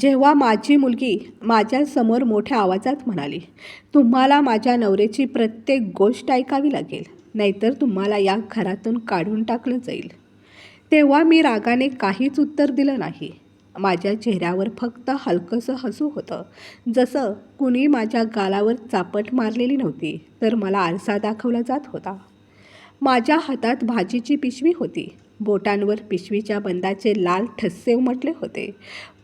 जेव्हा माझी मुलगी माझ्यासमोर मोठ्या आवाजात म्हणाली तुम्हाला माझ्या नवऱ्याची प्रत्येक गोष्ट ऐकावी लागेल नाहीतर तुम्हाला या घरातून काढून टाकलं जाईल. तेव्हा मी रागाने काहीच उत्तर दिलं नाही. माझ्या चेहऱ्यावर फक्त हलकंसं हसू होतं. जसं कुणी माझ्या गालावर चापट मारलेली नव्हती तर मला आरसा दाखवला जात होता. माझ्या हातात भाजीची पिशवी होती. बोटांवर पिशवीच्या बंदाचे लाल ठस्से उमटले होते.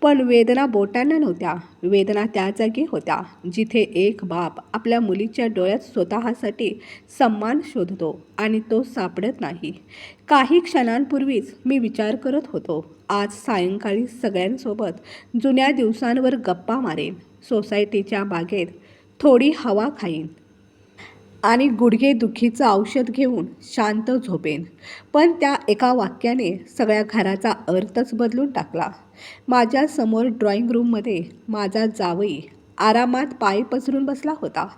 पण वेदना बोटांना नव्हत्या. वेदना त्या जागी होत्या जिथे एक बाप आपल्या मुलीच्या डोळ्यात स्वतःसाठी सन्मान शोधतो आणि तो सापडत नाही. काही क्षणांपूर्वीच मी विचार करत होतो आज सायंकाळी सगळ्यांसोबत जुन्या दिवसांवर गप्पा मारेन. सोसायटीच्या बागेत थोडी हवा खाईन. आणि गुडघे दुखीचं औषध घेऊन शांत झोपेन. पण त्या एका वाक्याने सगळ्या घराचा अर्थच बदलून टाकला. माझ्यासमोर ड्रॉइंग रूममध्ये माझा जावई आरामात पाय पसरून बसला होता.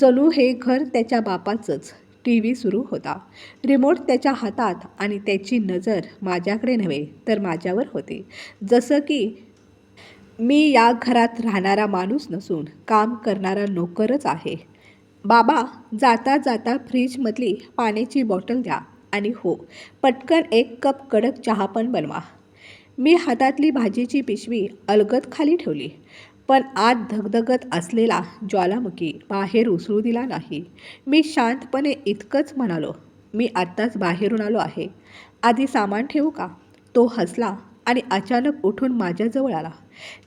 जणू हे घर त्याच्या बापाचंच. टी व्ही सुरू होता. रिमोट त्याच्या हातात आणि त्याची नजर माझ्याकडे नव्हे तर माझ्यावर होती. जसं की मी या घरात राहणारा माणूस नसून काम करणारा नोकरच आहे. बाबा जाता जाता फ्रीजमधली पाण्याची बॉटल द्या. आणि हो पटकन एक कप कडक चहा पण बनवा. मी हातातली भाजीची पिशवी अलगद खाली ठेवली पण आत धगधगत असलेला ज्वालामुखी बाहेर उसळू दिला नाही. मी शांतपणे इतकंच म्हणालो मी आत्ताच बाहेरून आलो आहे. आधी सामान ठेवू का? तो हसला आणि अचानक उठून माझ्याजवळ आला.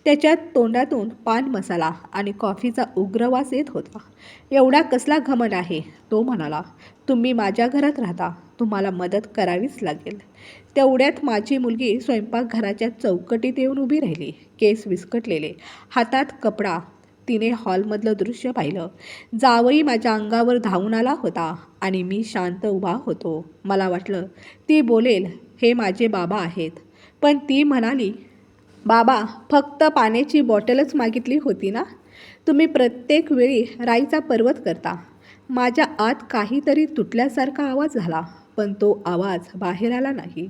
त्याच्या तोंडातून पान मसाला आणि कॉफीचा उग्रवास येत होता. एवढा कसला घमंड आहे? तो म्हणाला तुम्ही माझ्या घरात राहता. तुम्हाला मदत करावीच लागेल. तेवढ्यात माझी मुलगी स्वयंपाकघराच्या चौकटीत येऊन उभी राहिली. केस विस्कटलेले हातात कपडा. तिने हॉलमधलं दृश्य पाहिलं. जावई माझ्या अंगावर धावून आला होता आणि मी शांत उभा होतो. मला वाटलं ती बोलेल हे माझे बाबा आहेत. पण ती म्हणाली बाबा फक्त पाण्याची बॉटलच मागितली होती ना? तुम्ही प्रत्येक वेळी राईचा पर्वत करता. माझ्या आत काहीतरी तुटल्यासारखा आवाज झाला पण तो आवाज बाहेर आला नाही.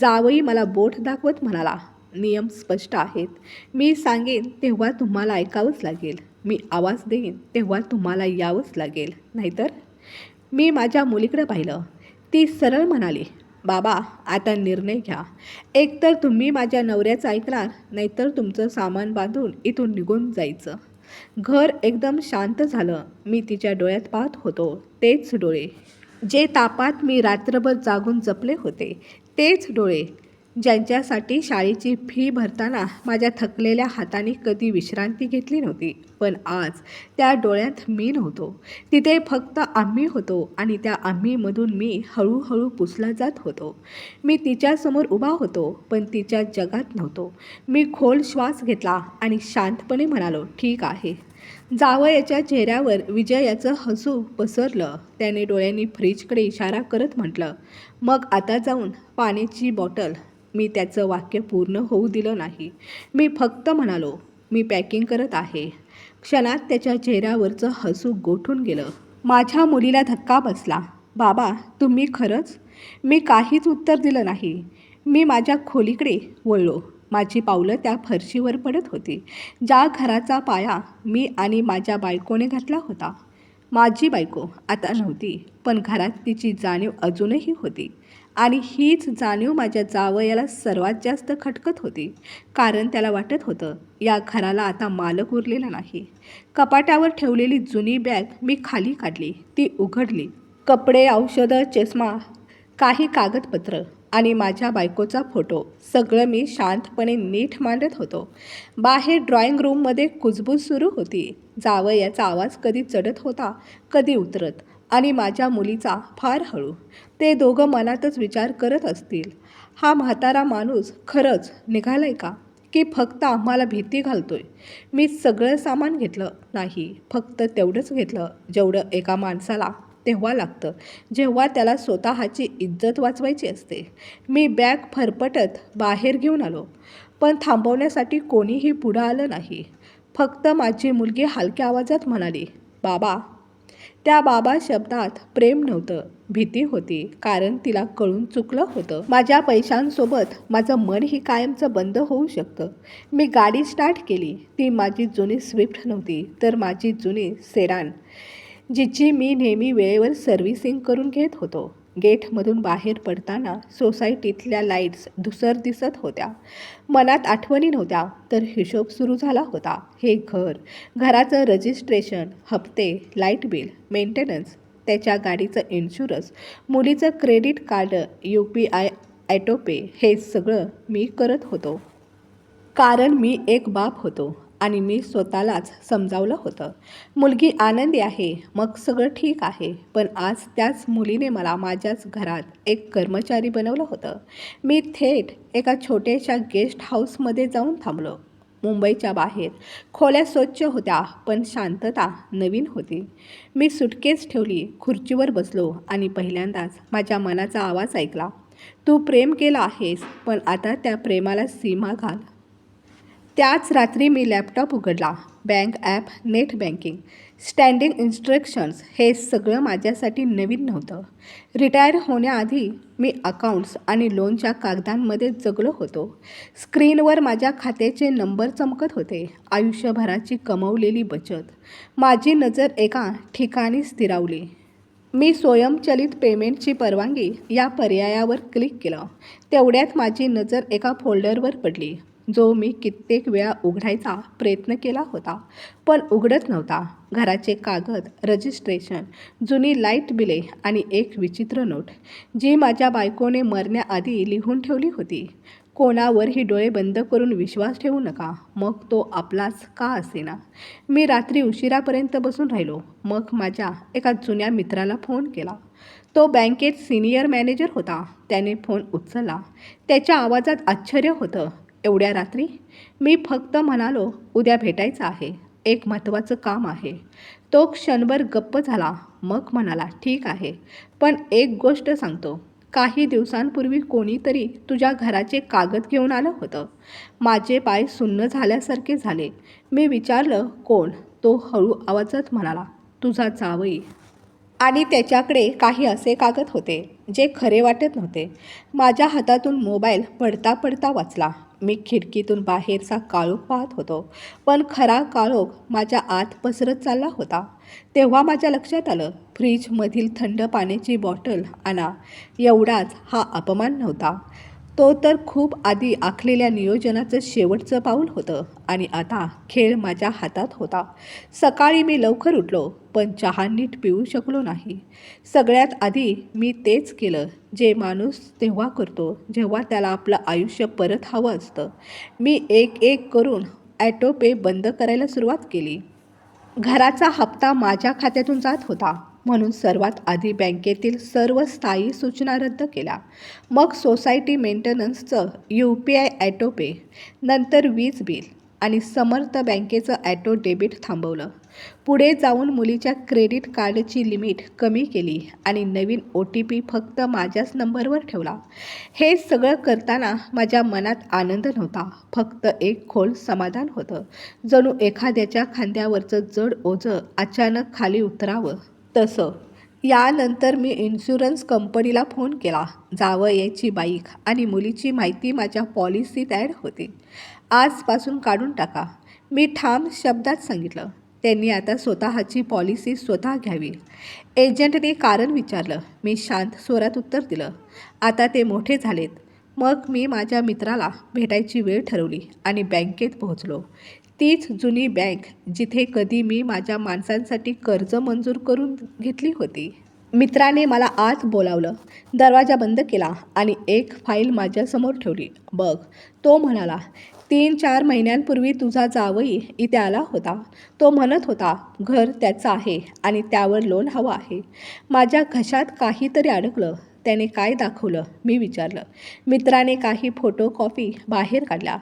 जावई मला बोट दाखवत म्हणाला नियम स्पष्ट आहेत. मी सांगेन तेव्हा तुम्हाला ऐकावंच लागेल. मी आवाज देईन तेव्हा तुम्हाला यावंच लागेल. नाहीतर? मी माझ्या मुलीकडे पाहिलं. ती सरळ म्हणाली बाबा आता निर्णय घ्या. एकतर तुम्ही माझ्या नवऱ्याचं ऐकणार नाहीतर तुमचं सामान बांधून इथून निघून जायचं. घर एकदम शांत झालं. मी तिच्या डोळ्यात पाहत होतो. तेच डोळे. जे तापात मी रात्रभर जागून जपले होते तेच डोळे. ज्यांच्यासाठी शाळेची फी भरताना माझ्या थकलेल्या हाताने कधी विश्रांती घेतली नव्हती. पण आज त्या डोळ्यात मी नव्हतो. तिथे फक्त आम्ही होतो आणि त्या आम्हीमधून मी हळूहळू पुसला जात होतो. मी तिच्यासमोर उभा होतो पण तिच्या जगात नव्हतो. मी खोल श्वास घेतला आणि शांतपणे म्हणालो ठीक आहे. जावयाच्या चेहऱ्यावर विजयाचं हसू पसरलं. त्याने डोळ्यांनी फ्रीजकडे इशारा करत म्हटलं मग आता जाऊन पाण्याची बॉटल मी त्याचं वाक्य पूर्ण होऊ दिलं नाही. मी फक्त म्हणालो मी पॅकिंग करत आहे. क्षणात त्याच्या चेहऱ्यावरचं हसू गोठून गेलं. माझ्या मुलीला धक्का बसला. बाबा तुम्ही खरंच? मी काहीच उत्तर दिलं नाही. मी माझ्या खोलीकडे वळलो. माझी पावलं त्या फरशीवर पडत होती. ज्या घराचा पाया मी आणि माझ्या बायकोने घातला होता. माझी बायको आता नव्हती पण घरात तिची जाणीव अजूनही होती. आणि हीच जाणीव माझ्या जावयाला सर्वात जास्त खटकत होती. कारण त्याला वाटत होतं या घराला आता मालक उरलेला नाही. कपाटावर ठेवलेली जुनी बॅग मी खाली काढली ती उघडली. कपडे औषधं चष्मा काही कागदपत्र आणि माझ्या बायकोचा फोटो सगळं मी शांतपणे नीट मांडत होतो. बाहेर ड्रॉइंग रूममध्ये कुजबूज सुरू होती. जावयाचा आवाज कधी चढत होता कधी उतरत. आणि माझ्या मुलीचा फार हळू. ते दोघं मनातच विचार करत असतील. हा म्हातारा माणूस खरंच निघालाय का? की फक्त आम्हाला भीती घालतोय? मी सगळं सामान घेतलं नाही. फक्त तेवढंच घेतलं जेवढं एका माणसाला तेव्हा लागतं. जेव्हा त्याला स्वतःची इज्जत वाचवायची असते. मी बॅग फरफटत बाहेर घेऊन आलो. पण थांबवण्यासाठी कोणीही पुढं आलं नाही. फक्त माझी मुलगी हलक्या आवाजात म्हणाली बाबा त्या बाबा शब्दात प्रेम नव्हतं भीती होती कारण तिला कळून चुकलं होतं. माझ्या पैशांसोबत माझं मनही कायमचं बंद होऊ शकतं. मी गाडी स्टार्ट केली ती माझी जुनी स्विफ्ट नव्हती तर माझी जुनी सेडान जिची मी नेहमी वेळेवर सर्व्हिसिंग करून घेत होतो. गेटमधून बाहेर पडताना सोसायटीतल्या लाईट्स धुसर दिसत होत्या. मनात आठवणी नव्हत्या तर हिशोब सुरू झाला होता. हे घर घराचं रजिस्ट्रेशन हप्ते लाइट बिल मेंटेनन्स त्याच्या गाडीचं इन्शुरन्स मुलीचं credit card U P I autopay हे सगळं मी करत होतो. कारण मी एक बाप होतो. आणि मी स्वतःलाच समजावलं होतं. मुलगी आनंदी आहे मग सगळं ठीक आहे पण आज त्याच मुलीने मला माझ्याच घरात एक कर्मचारी बनवलं होतं. मी थेट एका छोट्याशा गेस्ट हाऊसमध्ये जाऊन थांबलो. मुंबईच्या बाहेर. खोल्या स्वच्छ होत्या पण शांतता नवीन होती. मी सुटकेस ठेवली खुर्चीवर बसलो आणि पहिल्यांदाच माझ्या मनाचा आवाज ऐकला. तू प्रेम केलं आहेस पण आता त्या प्रेमाला सीमा घाल. त्याच रात्री मी लॅपटॉप उघडला. Bank app net banking standing instructions हे सगळं माझ्यासाठी नवीन नव्हतं. रिटायर होण्याआधी मी अकाउंट्स आणि लोनच्या कागदांमध्ये जगलो होतो. स्क्रीनवर माझ्या खात्याचे नंबर चमकत होते. आयुष्यभराची कमवलेली बचत. माझी नजर एका ठिकाणी स्थिरावली. मी स्वयंचलित पेमेंटची परवानगी या पर्यायावर क्लिक केलं. तेवढ्यात माझी नजर एका फोल्डरवर पडली. जो मी कित्येक वेळा उघडायचा प्रयत्न केला होता पण उघडत नव्हता. घराचे कागद रजिस्ट्रेशन जुनी लाइट बिले आणि एक विचित्र नोट जी माझ्या बायकोने मरण्याआधी लिहून ठेवली होती. कोणावरही डोळे बंद करून विश्वास ठेवू नका. मग तो आपलाच का असेना? मी रात्री उशिरापर्यंत बसून राहिलो. मग माझ्या एका जुन्या मित्राला फोन केला. तो बँकेत सिनियर मॅनेजर होता. त्याने फोन उचलला. त्याच्या आवाजात आश्चर्य होतं. एवढ्या रात्री मी फक्त म्हणालो उद्या भेटायचं आहे. एक महत्त्वाचं काम आहे. तो क्षणभर गप्प झाला. मग म्हणाला ठीक आहे. पण एक गोष्ट सांगतो. काही दिवसांपूर्वी कोणीतरी तुझ्या घराचे कागद घेऊन आलं होतं. माझे पाय सुन्न झाल्यासारखे झाले. मी विचारलं कोण? तो हळू आवाजात म्हणाला तुझा जावई. आणि त्याच्याकडे काही असे कागद होते जे खरे वाटत नव्हते. माझ्या हातातून मोबाईल पडता पडता वाचला. मी खिडकीतून बाहेरचा काळोख पाहत होतो. पण खरा काळोख माझ्या आत पसरत चालला होता. तेव्हा माझ्या लक्षात आलं फ्रीजमधील थंड पाण्याची बॉटल आणा. एवढाच हा अपमान नव्हता. तो तर खूप आधी आखलेल्या नियोजनाचं शेवटचं पाऊल होतं. आणि आता खेळ माझ्या हातात होता. सकाळी मी लवकर उठलो पण चहा नीट पिऊ शकलो नाही. सगळ्यात आधी मी तेच केलं जे माणूस तेव्हा करतो जेव्हा त्याला आपलं आयुष्य परत हवं असतं. मी एक एक करून ॲटोपे बंद करायला सुरुवात केली. घराचा हप्ता माझ्या खात्यातून जात होता. म्हणून सर्वात आधी बँकेतील सर्व स्थायी सूचना रद्द केल्या. मग society मेंटेनन्सचं U P I auto pay नंतर वीज बिल आणि समर्थ बँकेचं ॲटो डेबिट थांबवलं. पुढे जाऊन मुलीच्या क्रेडिट कार्डची लिमिट कमी केली आणि नवीन ओ टी पी फक्त माझ्याच नंबरवर ठेवला. हे सगळं करताना माझ्या मनात आनंद नव्हता. फक्त एक खोल समाधान होतं. जणू एखाद्याच्या खांद्यावरचं जड ओझं अचानक खाली उतरावं. तसं. यानंतर मी इन्शुरन्स कंपनीला फोन केला. जावयाची बाईक आणि मुलीची माहिती माझ्या पॉलिसीत ॲड होते. आजपासून काढून टाका. मी ठाम शब्दात सांगितलं. त्यांनी आता स्वतःची पॉलिसी स्वतः घ्यावी. एजंटने कारण विचारलं. मी शांत स्वरात उत्तर दिलं. आता ते मोठे झालेत. मग मी माझ्या मित्राला भेटायची वेळ ठरवली आणि बँकेत पोहोचलो. तीच जुनी बँक जिथे कधी मी माझ्या माणसांसाठी कर्ज मंजूर करून घेतली होती. मित्राने मला आत बोलावलं. दरवाजा बंद केला आणि एक फाईल माझ्यासमोर ठेवली. बघ तो म्हणाला तीन चार महिन्यांपूर्वी तुझा जावई इथे आला होता. तो म्हणत होता घर त्याचं आहे आणि त्यावर लोन हवं आहे. माझ्या घशात काहीतरी अडकलं. त्याने काय दाखवलं? मी विचारलं. मित्राने काही फोटो कॉपी बाहेर काढल्या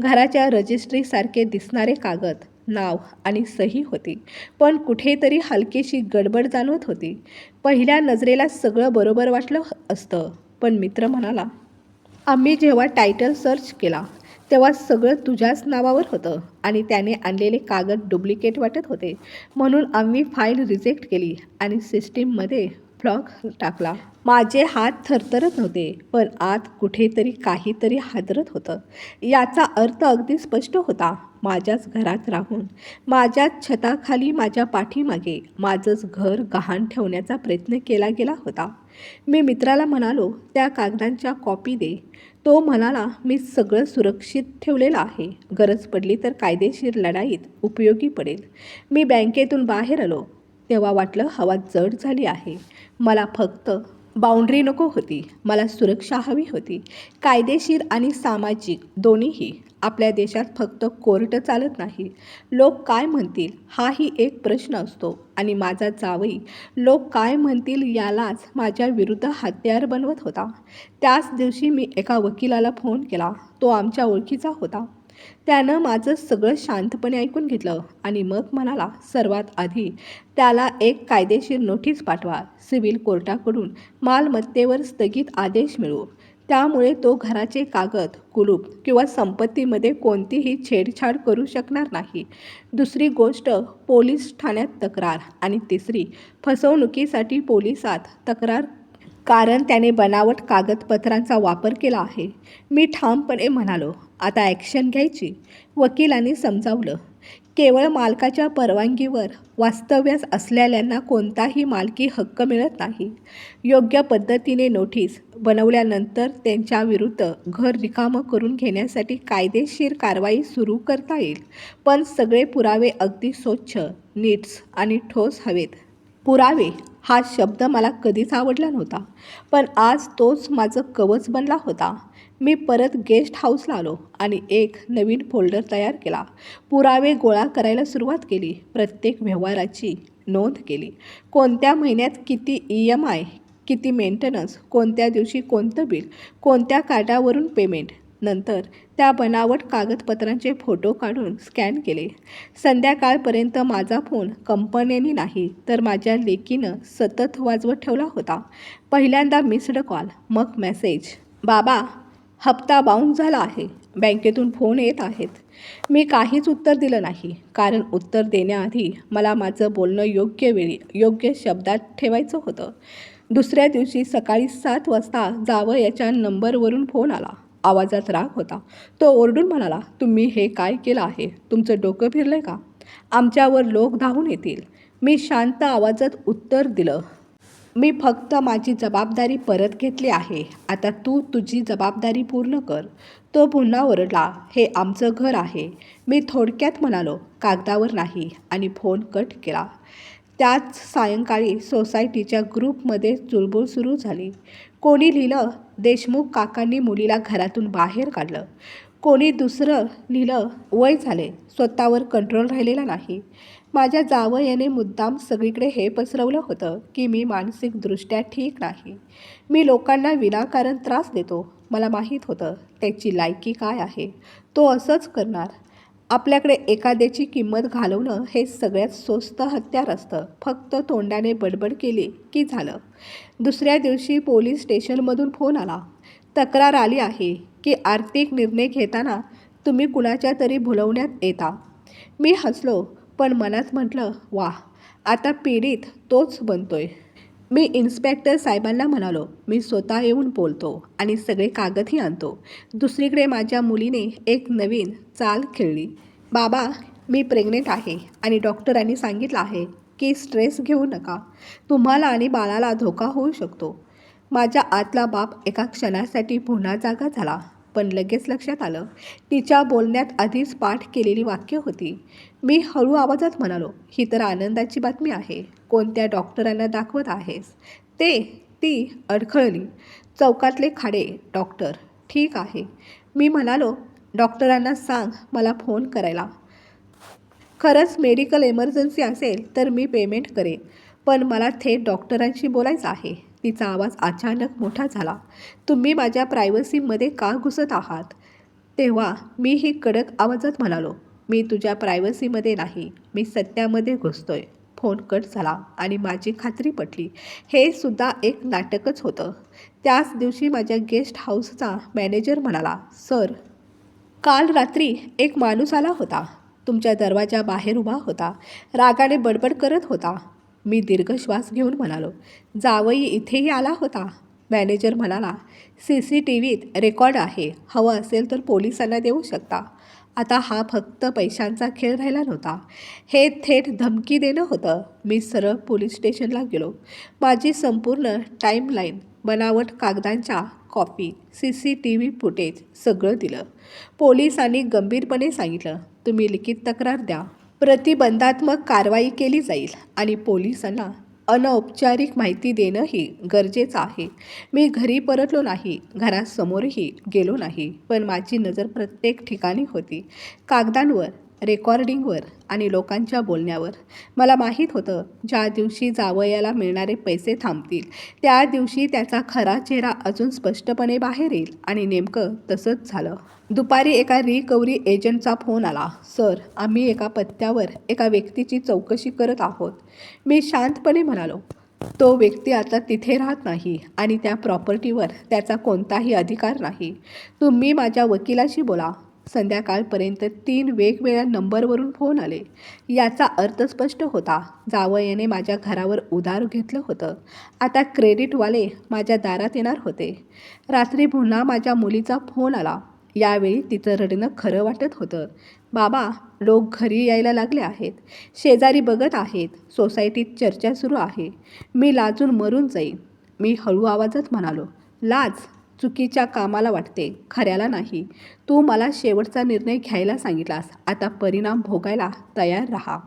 घराच्या रजिस्ट्रीसारखे दिसणारे कागद नाव आणि सही होती. पण कुठेतरी हलकेशी गडबड जाणवत होती. पहिल्या नजरेला सगळं बरोबर वाटलं असतं. पण मित्र म्हणाला आम्ही जेव्हा टायटल सर्च केला तेव्हा सगळं तुझ्याच नावावर होतं आणि त्याने आणलेले कागद डुप्लिकेट वाटत होते. म्हणून आम्ही फाईल रिजेक्ट केली आणि सिस्टीममध्ये फ्लॉग टाकला. माझे हात थरथरत नव्हते पण आत कुठेतरी काहीतरी हादरत होतं. याचा अर्थ अगदी स्पष्ट होता माझ्याच घरात राहून. माझ्याच छताखाली माझ्या पाठीमागे माझंच घर गहाण ठेवण्याचा प्रयत्न केला गेला होता. मी मित्राला म्हणालो त्या कागदांच्या कॉपी दे. तो म्हणाला मी सगळं सुरक्षित ठेवलेलं आहे. गरज पडली तर कायदेशीर लढाईत उपयोगी पडेल. मी बँकेतून बाहेर आलो. तेव्हा वाटलं हवा जड झाली आहे. मला फक्त बाउंड्री नको होती. मला सुरक्षा हवी होती. कायदेशीर आणि सामाजिक दोन्हीही आपल्या देशात फक्त कोर्ट चालत नाही. लोक काय म्हणतील हाही एक प्रश्न असतो आणि माझा जावई लोक काय म्हणतील यालाच माझ्या विरुद्ध हत्यार बनवत होता. त्याच दिवशी मी एका वकिलाला फोन केला. तो आमच्या ओळखीचा होता. त्यानं माझं सगळं शांतपणे ऐकून घेतलं आणि मग म्हणाला सर्वात आधी त्याला एक कायदेशीर नोटीस पाठवा. सिव्हिल कोर्टाकडून मालमत्तेवर स्थगित आदेश मिळवू त्यामुळे तो घराचे कागद कुलूप किंवा संपत्तीमध्ये कोणतीही छेडछाड करू शकणार नाही. दुसरी गोष्ट पोलीस ठाण्यात तक्रार आणि तिसरी फसवणुकीसाठी पोलिसात तक्रार कारण त्याने बनावट कागदपत्रांचा वापर केला आहे. मी ठामपणे म्हणालो आता ॲक्शन घ्यायची. वकिलांनी समजावलं केवळ मालकाच्या परवानगीवर वास्तव्यास असलेल्यांना कोणताही मालकी हक्क मिळत नाही. योग्य पद्धतीने नोटीस बनवल्यानंतर त्यांच्याविरुद्ध घर रिकामं करून घेण्यासाठी कायदेशीर कारवाई सुरू करता येईल. पण सगळे पुरावे अगदी स्वच्छ नीट्स आणि ठोस हवेत. पुरावे हा शब्द मला कधीच आवडला नव्हता. पण आज तोच माझं कवच बनला होता. मी परत गेस्ट हाऊसला आलो आणि एक नवीन फोल्डर तयार केला. पुरावे गोळा करायला सुरुवात केली. प्रत्येक व्यवहाराची नोंद केली. कोणत्या महिन्यात किती ई एम आय किती मेंटेनन्स कोणत्या दिवशी कोणतं बिल कोणत्या कार्डावरून पेमेंट नंतर त्या बनावट कागदपत्रांचे फोटो काढून स्कॅन केले. संध्याकाळपर्यंत माझा फोन कंपन्यांनी नाही तर माझ्या लेकीनं सतत वाजवत ठेवला होता. पहिल्यांदा मिस्ड कॉल मग मेसेज बाबा हप्ता बाउन्स झाला आहे. बँकेतून फोन येत आहेत. मी काहीच उत्तर दिलं नाही कारण उत्तर देण्याआधी मला माझं बोलणं योग्य वेळी योग्य शब्दात ठेवायचं होतं. दुसऱ्या दिवशी सकाळी सात वाजता जावं याच्या नंबरवरून फोन आला. आवाजात राग होता. तो ओरडून म्हणाला तुम्ही हे काय केलं आहे? तुमचं डोकं फिरलं आहे का? आमच्यावर लोक धावून येतील. मी शांत आवाजात उत्तर दिलं मी फक्त माझी जबाबदारी परत घेतली आहे. आता तू तुझी जबाबदारी पूर्ण कर. तो पुन्हा ओरडला हे आमचं घर आहे. मी थोडक्यात म्हणालो कागदावर नाही. आणि फोन कट केला. त्याच सायंकाळी सोसायटीच्या ग्रुपमध्ये चुळबुळ सुरू झाली. कोणी लिहिलं देशमुख काकांनी मुलीला घरातून बाहेर काढलं. कोणी दुसरं लिहिलं वय झाले स्वतःवर कंट्रोल राहिलेला नाही. माझ्या जावयाने मुद्दाम सगळीकडे हे पसरवलं होतं की मी मानसिकदृष्ट्या ठीक नाही. मी लोकांना विनाकारण त्रास देतो. मला माहीत होतं त्याची लायकी काय आहे? तो असंच करणार. आपल्याकडे एखाद्याची किंमत घालवणं हे सगळ्यात स्वस्त हत्यार असतं. फक्त तोंडाने बडबड केली की झालं. दुसऱ्या दिवशी पोलीस स्टेशनमधून फोन आला. तक्रार आली आहे की आर्थिक निर्णय घेताना तुम्ही कुणाच्या तरी भुलवण्यात येता. मी हसलो पण मनात म्हटलं वा आता पीडित तोच बनतोय. मी इन्स्पेक्टर साहेबांना म्हणालो मी स्वतः येऊन बोलतो आणि सगळे कागदही आणतो. दुसरीकडे माझ्या मुलीने एक नवीन चाल खेळली. बाबा मी प्रेग्नेंट आहे आणि डॉक्टरांनी सांगितलं आहे की स्ट्रेस घेऊ नका. तुम्हाला आणि बाळाला धोका होऊ शकतो. माझ्या आतला बाप एका क्षणासाठी पुन्हा जागा झाला पण लगेच लक्षात आलं. तिच्या बोलण्यात आधीच पाठ केलेली वाक्य होती. मी हळू आवाजात म्हणालो ही तर आनंदाची बातमी आहे. कोणत्या डॉक्टरांना दाखवत आहेस? ते ती अडखळली. चौकातले खाडे डॉक्टर. ठीक आहे. मी म्हणालो डॉक्टरांना सांग मला फोन करायला. खरंच मेडिकल इमर्जन्सी असेल तर मी पेमेंट करेन. पण मला थेट डॉक्टरांशी बोलायचं आहे. तिचा आवाज अचानक मोठा झाला. तुम्ही माझ्या प्रायव्हसीमध्ये का घुसत आहात? तेव्हा मी ही कडक आवाजात म्हणालो मी तुझ्या प्रायव्हसीमध्ये नाही. मी सत्यामध्ये घुसतोय. फोन कट झाला आणि माझी खात्री पटली. हे सुद्धा एक नाटकच होतं. त्याच दिवशी माझ्या गेस्ट हाऊसचा मॅनेजर म्हणाला सर काल रात्री एक माणूस आला होता. तुमच्या दरवाजा बाहेर उभा होता. रागाने बडबड करत होता. मी दीर्घ श्वास घेऊन म्हणालो जावई इथेही आला होता. मॅनेजर म्हणाला सी सी टी व्हीत रेकॉर्ड आहे. हवं असेल तर पोलिसांना देऊ शकता. आता हा फक्त पैशांचा खेळ राहिला नव्हता. हे थेट धमकी देणं होतं. मी सरळ पोलीस स्टेशनला गेलो. माझी संपूर्ण टाईमलाईन बनावट कागदांच्या copy C C T V footage सगळं दिलं. पोलिसांनी गंभीरपणे सांगितलं तुम्ही लिखित तक्रार द्या. प्रतिबंधात्मक कारवाई केली जाईल आणि पोलिसांना अनौपचारिक माहिती देणंही गरजेचं आहे. मी घरी परतलो नाही घरासमोरही गेलो नाही पण माझी नजर प्रत्येक ठिकाणी होती. कागदांवर रेकॉर्डिंगवर आणि लोकांच्या बोलण्यावर. मला माहीत होतं ज्या दिवशी जावयाला मिळणारे पैसे थांबतील त्या दिवशी त्याचा खरा चेहरा अजून स्पष्टपणे बाहेर येईल आणि नेमकं तसंच झालं. दुपारी एका रिकव्हरी एजंटचा फोन आला. सर आम्ही एका पत्त्यावर एका व्यक्तीची चौकशी करत आहोत. मी शांतपणे म्हणालो तो व्यक्ती आता तिथे राहत नाही आणि त्या प्रॉपर्टीवर त्याचा कोणताही अधिकार नाही. तुम्ही माझ्या वकिलाशी बोला. संध्याकाळपर्यंत तीन वेगवेगळ्या नंबरवरून फोन आले. याचा अर्थ स्पष्ट होता. जावयाने माझ्या घरावर उधार घेतलं होतं. आता क्रेडिटवाले माझ्या दारात येणार होते. रात्री पुन्हा माझ्या मुलीचा फोन आला. यावेळी तिचं रडणं खरं वाटत होतं. बाबा लोक घरी यायला लागले आहेत. शेजारी बघत आहेत. सोसायटीत चर्चा सुरू आहे. मी लाजून मरून जाईन. मी हळू आवाजात म्हणालो. लाज? चुकीच्या कामाला वाटते खऱ्याला नाही. तू मला शेवटचा निर्णय घ्यायला सांगितलास. आता परिणाम भोगायला तयार राहा.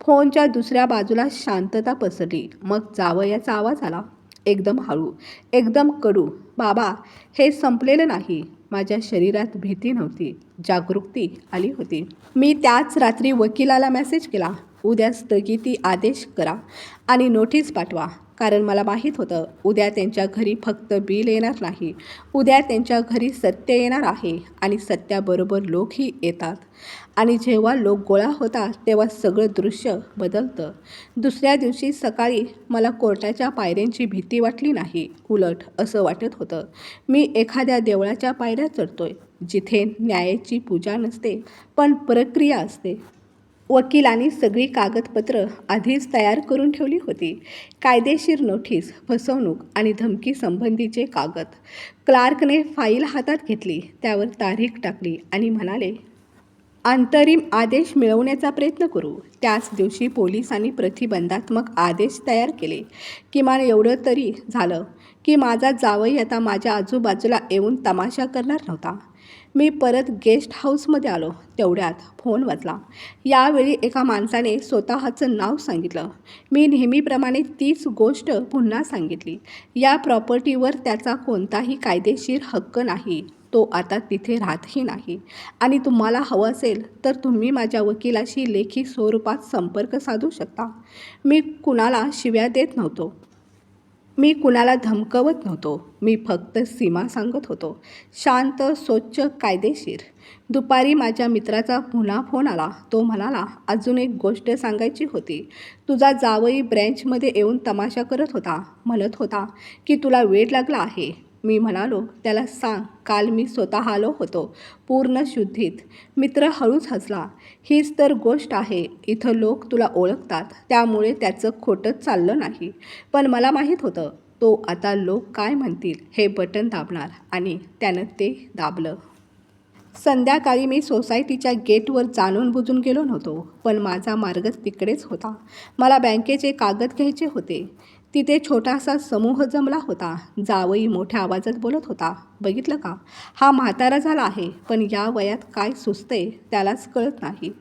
फोनच्या दुसऱ्या बाजूला शांतता पसरली. मग जावयाचा आवाज आला. एकदम हळू. एकदम कडू. बाबा हे संपलेलं नाही. माझ्या शरीरात भीती नव्हती. जागरूकती आली होती. मी त्याच रात्री वकिलाला मेसेज केला. उद्या स्थगिती आदेश करा आणि नोटीस पाठवा. कारण मला माहीत होतं उद्या त्यांच्या घरी फक्त बिल येणार नाही. उद्या त्यांच्या घरी सत्य येणार आहे आणि सत्याबरोबर लोकही येतात. आणि जेव्हा लोक गोळा होतात तेव्हा सगळं दृश्य बदलतं. दुसऱ्या दिवशी सकाळी मला कोर्टाच्या पायऱ्यांची भीती वाटली नाही उलट असं वाटत होतं. मी एखाद्या देवळाच्या पायऱ्या चढतोय जिथे न्यायाची पूजा नसते पण प्रक्रिया असते. वकिलांनी सगळी कागदपत्रं आधीच तयार करून ठेवली होती. कायदेशीर नोटीस फसवणूक आणि धमकी संबंधीचे कागद. क्लार्कने फाईल हातात घेतली त्यावर तारीख टाकली आणि म्हणाले अंतरिम आदेश मिळवण्याचा प्रयत्न करू. त्याच दिवशी पोलिसांनी प्रतिबंधात्मक आदेश तयार केले. किमान एवढं तरी झालं की माझा जावई आता माझ्या आजूबाजूला येऊन तमाशा करणार नव्हता. मी परत गेस्ट हाऊसमध्ये आलो. तेवढ्यात फोन वाजला. यावेळी एका माणसाने स्वतःचं नाव सांगितलं. मी नेहमीप्रमाणे तीच गोष्ट पुन्हा सांगितली. या प्रॉपर्टीवर त्याचा कोणताही कायदेशीर हक्क नाही. तो आता तिथे राहतही नाही. आणि तुम्हाला हवं असेल तर तुम्ही माझ्या वकिलाशी लेखी स्वरूपात संपर्क साधू शकता. मी कुणाला शिव्या देत नव्हतो. मी कुणाला धमकवत नव्हतो. मी फक्त सीमा सांगत होतो. शांत स्वच्छ कायदेशीर. दुपारी माझ्या मित्राचा पुन्हा फोन आला. तो म्हणाला अजून एक गोष्ट सांगायची होती. तुझा जावई ब्रँचमध्ये येऊन तमाशा करत होता. म्हणत होता की तुला वेळ लागला आहे. मी म्हणालो त्याला सांग काल मी स्वतः आलो होतो पूर्ण शुद्धीत. मित्र हळूच हसला. हीच तर गोष्ट आहे इथं लोक तुला ओळखतात त्यामुळे त्याचं खोटंच चाललं नाही. पण मला माहीत होतं तो आता लोक काय म्हणतील हे बटन दाबणार. आणि त्यानं ते दाबलं. संध्याकाळी मी सोसायटीच्या गेटवर जाणून बुजून गेलो नव्हतो पण माझा मार्ग तिकडेच होता. मला बँकेचे कागद घ्यायचे होते. तिथे छोटासा समूह जमला होता. जावई मोठ्या आवाजात बोलत होता बघितलं का? हा म्हातारा झाला आहे पण या वयात काय सुचते त्यालाच कळत नाही.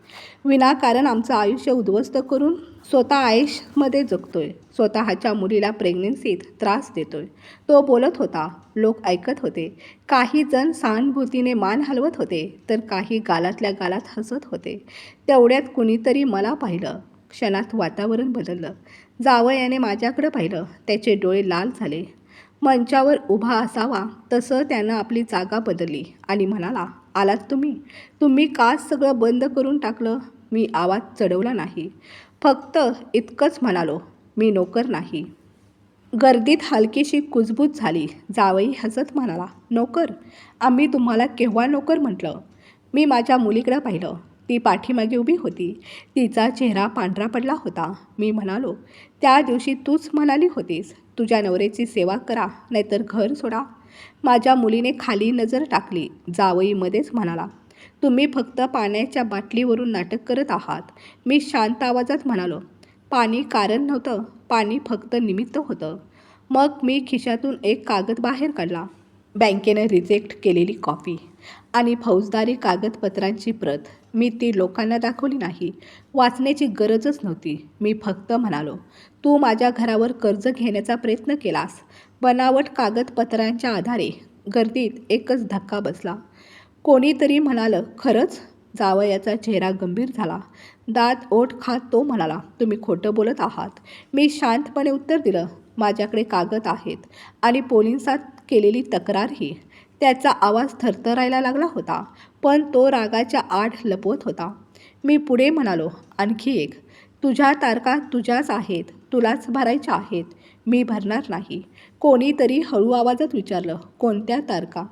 विनाकारण आमचं आयुष्य उद्ध्वस्त करून स्वतः आयुषमध्ये जगतोय. स्वतःच्या मुलीला प्रेग्नेन्सीत त्रास देतोय. तो बोलत होता. लोक ऐकत होते. काही जण सहानुभूतीने मान हलवत होते तर काही गालातल्या गालात हसत होते. तेवढ्यात कुणीतरी मला पाहिलं. क्षणात वातावरण बदललं. जावयाने माझ्याकडं पाहिलं. त्याचे डोळे लाल झाले. मंचावर उभा असावा तसं त्यानं आपली जागा बदलली आणि म्हणाला आलात तुम्ही? तुम्ही का सगळं बंद करून टाकलं? मी आवाज चढवला नाही. फक्त इतकंच म्हणालो मी नोकर नाही. गर्दीत हलकीशी कुजबूज झाली. जावई हसत म्हणाला नोकर? आम्ही तुम्हाला केव्हा नोकर म्हटलं? मी माझ्या मुलीकडं पाहिलं. ती पाठीमागे उभी होती. तिचा चेहरा पांढरा पडला होता. मी म्हणालो त्या दिवशी तूच म्हणाली होतीस तुझ्या नवऱ्याची सेवा करा नाहीतर घर सोडा. माझ्या मुलीने खाली नजर टाकली. जावईमध्येच म्हणाला तुम्ही फक्त पाण्याच्या बाटलीवरून नाटक करत आहात. मी शांत आवाजात म्हणालो पाणी कारण नव्हतं पाणी फक्त निमित्त होतं. मग मी खिशातून एक कागद बाहेर काढला. बँकेनं रिजेक्ट केलेली कॉपी आणि फौजदारी कागदपत्रांची प्रत मी ती लोकांना दाखवली नाही. वाचण्याची गरजच नव्हती. मी फक्त म्हणालो तू माझ्या घरावर कर्ज घेण्याचा प्रयत्न केलास. बनावट कागदपत्रांच्या आधारे गर्दीत एकच धक्का बसला. कोणीतरी म्हणालं खरंच? जावयाचा चेहरा गंभीर झाला. दात ओठ खात तो म्हणाला तुम्ही खोटं बोलत आहात. मी शांतपणे उत्तर दिलं माझ्याकडे कागद आहेत आणि पोलिसात केलेली तक्रारही त्याचा आवाज थरथरायला लागला होता पण तो रागाच्या आड लपवत होता. मी पुढे म्हणालो आणखी एक तुझ्या तारका तुझ्याच आहेत तुलाच भरायच्या आहेत मी भरणार नाही. कोणीतरी हळू आवाजात विचारलं कोणत्या तारका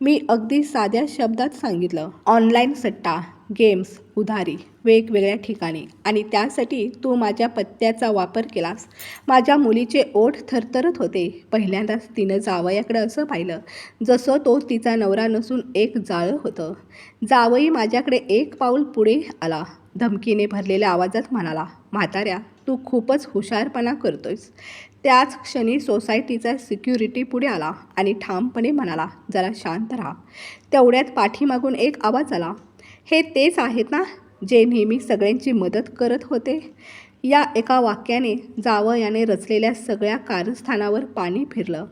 मी अगदी साध्या शब्दात सांगितलं ऑनलाईन सट्टा गेम्स उधारी वेगवेगळ्या ठिकाणी. आणि त्यासाठी तू माझ्या पत्त्याचा वापर केलास. माझ्या मुलीचे ओठ थरथरत होते. पहिल्यांदाच तिनं जावयाकडे असं पाहिलं जसं तो तिचा नवरा नसून एक जाळं होतं. जावई माझ्याकडे एक पाऊल पुढे आला. धमकीने भरलेल्या आवाजात म्हणाला म्हाताऱ्या तू खूपच हुशारपणा करतोयस. त्याच क्षणी सोसायटीचा सिक्युरिटी पुढे आला आणि ठामपणे म्हणाला जरा शांत राहा. तेवढ्यात पाठीमागून एक आवाज आला हे तेच आहेत ना जे नेहमी सगळ्यांची मदत करत होते. या एका वाक्याने जावयाने रचलेल्या सगळ्या कारस्थानावर पाणी फिरलं.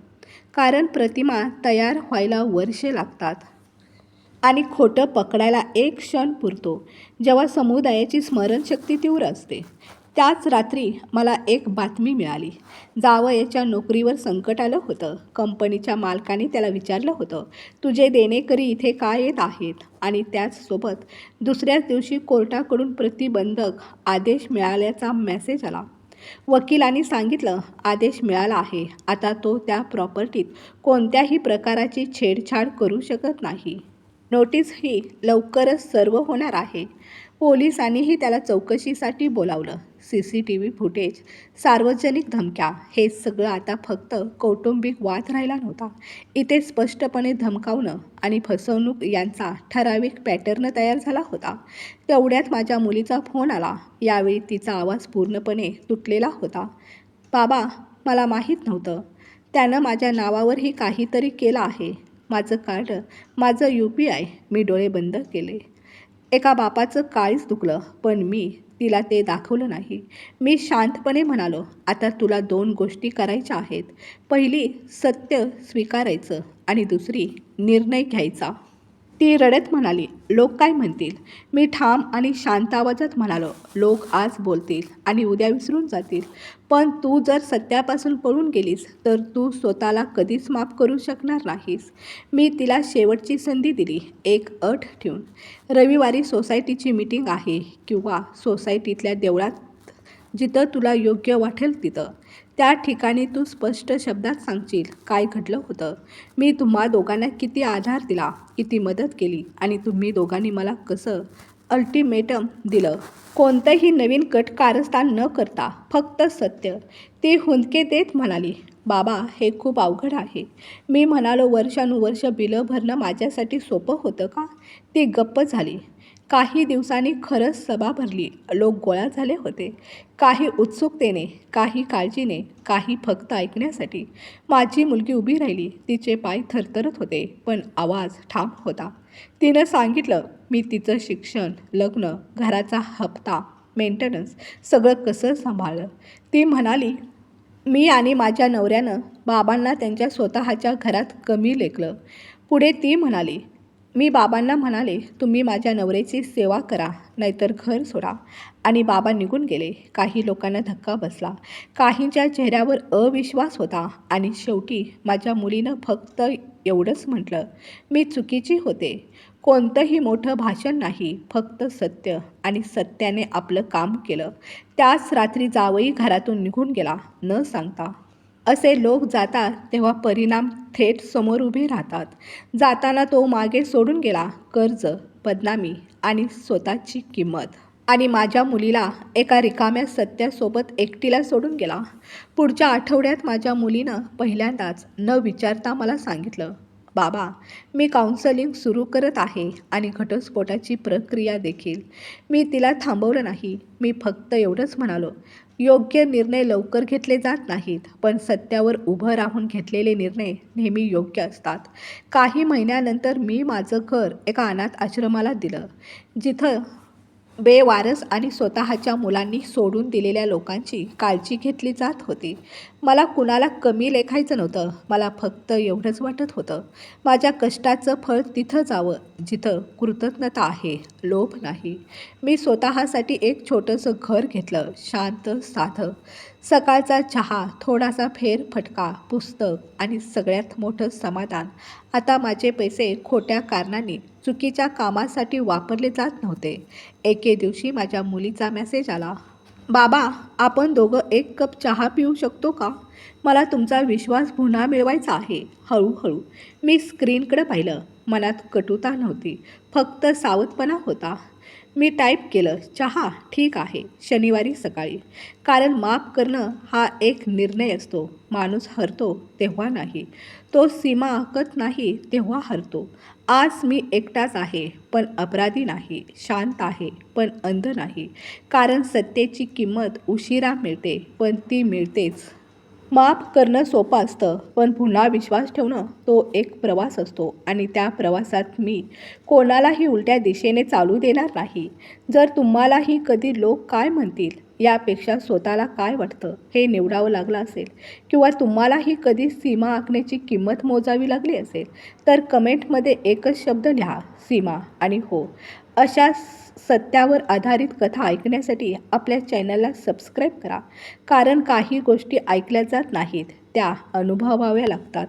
कारण प्रतिमा तयार व्हायला वर्षे लागतात. आणि खोटं पकडायला एक क्षण पुरतो जेव्हा समुदायाची स्मरणशक्ती तीव्र असते. त्याच रात्री मला एक बातमी मिळाली. जावयाच्या नोकरीवर संकट आलं होतं. कंपनीच्या मालकाने त्याला विचारलं होतं तुझे देणेकरी इथे का येत आहेत? आणि त्याचसोबत दुसऱ्याच दिवशी कोर्टाकडून प्रतिबंधक आदेश मिळाल्याचा मेसेज आला. वकिलांनी सांगितलं आदेश मिळाला आहे. आता तो त्या प्रॉपर्टीत कोणत्याही प्रकाराची छेडछाड करू शकत नाही. नोटीस ही लवकरच सर्व होणार आहे. पोलिसांनीही त्याला चौकशीसाठी बोलावलं. C C T V footage सार्वजनिक धमक्या हे सगळं आता फक्त कौटुंबिक वाद राहिला नव्हता. इथे स्पष्टपणे धमकावणं आणि फसवणूक यांचा ठराविक पॅटर्न तयार झाला होता. तेवढ्यात माझ्या मुलीचा फोन आला. यावेळी तिचा आवाज पूर्णपणे तुटलेला होता. बाबा मला माहीत नव्हतं. त्यानं माझ्या नावावरही काहीतरी केलं आहे. माझं कार्ड माझं यू पी आय. मी डोळे बंद केले. एका बापाचं काळीच दुखलं पण मी तिला ते दाखवलं नाही. मी शांतपणे म्हणालो आता तुला दोन गोष्टी करायच्या आहेत. पहिली सत्य स्वीकारायचं आणि दुसरी निर्णय घ्यायचा. ती रडत म्हणाली लोक काय म्हणतील? मी ठाम आणि शांत आवाजात म्हणालो. लोक आज बोलतील आणि उद्या विसरून जातील. पण तू जर सत्यापासून पळून गेलीस तर तू स्वतःला कधीच माफ करू शकणार नाहीस. मी तिला शेवटची संधी दिली. एक अट ठेवून. रविवारी सोसायटीची मीटिंग आहे किंवा सोसायटीतल्या देवळात जिथं तुला योग्य वाटेल तिथं. त्या ठिकाणी तू स्पष्ट शब्दात सांगशील. काय घडलं होतं? मी तुम्हा दोघांना किती आधार दिला किती मदत केली आणि तुम्ही दोघांनी मला कसं अल्टिमेटम दिलं? कोणतंही नवीन कट कारस्थान न करता फक्त सत्य. ती हुंदके देत म्हणाली बाबा हे खूप अवघड आहे. मी म्हणालो वर्षानुवर्ष बिलं भरणं माझ्यासाठी सोपं होतं का? ती गप्प झाली. काही दिवसांनी खरंच सभा भरली. लोक गोळा झाले होते. काही उत्सुकतेने काही काळजीने काही फक्त ऐकण्यासाठी. माझी मुलगी उभी राहिली. तिचे पाय थरथरत होते पण आवाज ठाम होता. तिनं सांगितलं मी तिचं शिक्षण लग्न घराचा हप्ता मेंटेनन्स सगळं कसं सांभाळलं? ती म्हणाली मी आणि माझ्या नवऱ्यानं बाबांना त्यांच्या स्वतःच्या घरात कमी लेखलं. पुढे ती म्हणाली मी बाबांना म्हणाले तुम्ही माझ्या नवऱ्याची सेवा करा नाहीतर घर सोडा. आणि बाबा निघून गेले. काही लोकांना धक्का बसला. काहींच्या चेहऱ्यावर अविश्वास होता. आणि शेवटी माझ्या मुलीनं फक्त एवढंच म्हटलं मी चुकीची होते. कोणतंही मोठं भाषण नाही फक्त सत्य आणि सत्याने आपलं काम केलं. त्याच रात्री जावई घरातून निघून गेला न सांगता. असे लोक जातात तेव्हा परिणाम थेट समोर उभे राहतात. जाताना तो मागे सोडून गेला. कर्ज बदनामी आणि स्वतःची किंमत. आणि माझ्या मुलीला एका रिकाम्या सत्यासोबत एकटीला सोडून गेला. पुढच्या आठवड्यात माझ्या मुलीनं पहिल्यांदाच न विचारता मला सांगितलं बाबा मी काउन्सलिंग सुरू करत आहे आणि घटस्फोटाची प्रक्रिया देखील. मी तिला थांबवलं नाही. मी फक्त एवढंच म्हणालो योग्य निर्णय लवकर घेतले जात नाहीत पण सत्यावर उभं राहून घेतलेले निर्णय नेहमी योग्य असतात. काही महिन्यानंतर मी माझं घर एका अनाथ आश्रमाला दिलं जिथं बेवारस आणि स्वतःच्या मुलांनी सोडून दिलेल्या लोकांची काळजी घेतली जात होती. मला कुणाला कमी लेखायचं नव्हतं. मला फक्त एवढंच वाटत होतं. माझ्या कष्टाचं फळ तिथं जावं जिथं कृतज्ञता आहे लोभ नाही. मी स्वतःसाठी एक छोटंसं घर घेतलं शांत साधं. सकाळचा चहा थोडासा फेरफटका पुस्तक आणि सगळ्यात मोठं समाधान. आता माझे पैसे खोट्या कारणांनी चुकीच्या कामासाठी वापरले जात नव्हते. एके दिवशी माझ्या मुलीचा मेसेज आला. बाबा आपण दोघं एक कप चहा पिऊ शकतो का? मला तुमचा विश्वास पुन्हा मिळवायचा आहे. हळूहळू. मी स्क्रीनकडे पाहिलं. मनात कटुता नव्हती. फक्त सावधपणा होता. मी टाईप केलं चहा ठीक आहे शनिवारी सकाळी. कारण माफ करणं हा एक निर्णय असतो. माणूस हरतो तेव्हा नाही. तो सीमा आखत नाही तेव्हा हरतो. आज मी एकटाच आहे पण अपराधी नाही. शांत आहे पण अंध नाही. कारण सत्तेची किंमत उशिरा मिळते पण ती मिळतेच. माफ करणं सोपं असतं पण पुन्हा विश्वास ठेवणं तो एक प्रवास असतो आणि त्या प्रवासात मी कोणालाही उलट्या दिशेने चालू देणार नाही. जर तुम्हालाही कधी लोक काय म्हणतील यापेक्षा स्वतःला काय वाटतं हे निवडावं लागलं असेल किंवा तुम्हालाही कधी सीमा आखण्याची किंमत मोजावी लागली असेल तर कमेंटमध्ये एकच शब्द लिहा सीमा आणि हो. अशा सत्यावर आधारित कथा ऐकण्यासाठी आपल्या चॅनलला सबस्क्राईब करा. कारण काही गोष्टी ऐकल्या जात नाहीत त्या अनुभवाव्या लागतात.